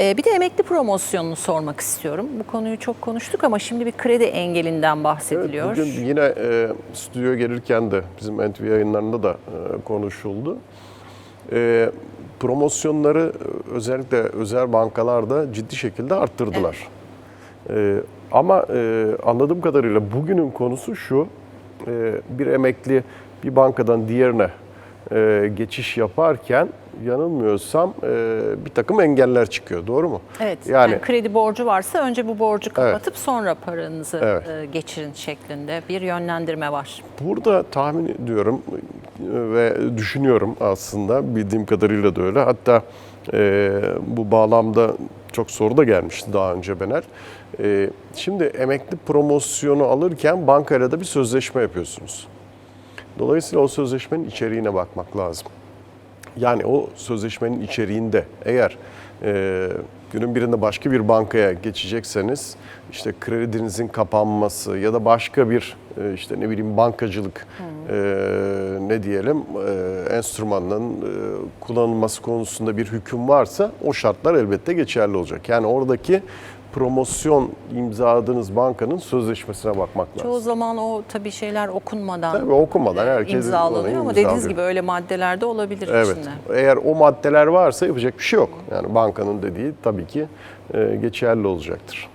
Ee, bir de emekli promosyonunu sormak istiyorum. Bu konuyu çok konuştuk ama şimdi bir kredi engelinden Evet, bahsediliyor. bugün yine e, stüdyoya gelirken de bizim NTV yayınlarında da e, konuşuldu. E, promosyonları özellikle özel bankalarda ciddi şekilde arttırdılar. E, ama e, anladığım kadarıyla bugünün konusu şu, e, bir emekli bir bankadan diğerine e, geçiş yaparken yanılmıyorsam e, bir takım engeller çıkıyor, doğru mu? Evet. Yani, Yani, kredi borcu varsa önce bu borcu kapatıp sonra paranızı Evet. e, geçirin şeklinde bir yönlendirme var. Burada tahmin ediyorum e, ve düşünüyorum aslında bildiğim kadarıyla da öyle. Hatta e, bu bağlamda çok soru da gelmişti daha önce Bener. E, şimdi emekli promosyonu alırken bankayla da bir sözleşme yapıyorsunuz. Dolayısıyla o sözleşmenin içeriğine bakmak lazım. Yani o sözleşmenin içeriğinde eğer e, günün birinde başka bir bankaya geçecekseniz işte kredinizin kapanması ya da başka bir e, işte ne bileyim bankacılık e, ne diyelim e, enstrümanının e, kullanılması konusunda bir hüküm varsa o şartlar elbette geçerli olacak. Yani oradaki promosyon imzaladığınız bankanın sözleşmesine bakmak lazım. Çoğu zaman o tabii şeyler okunmadan Tabii okumadan herkes imzalanıyor ama dediğiniz gibi öyle maddeler de olabilir Evet. içinde. Eğer o maddeler varsa yapacak bir şey yok. Yani bankanın dediği tabii ki e, geçerli olacaktır.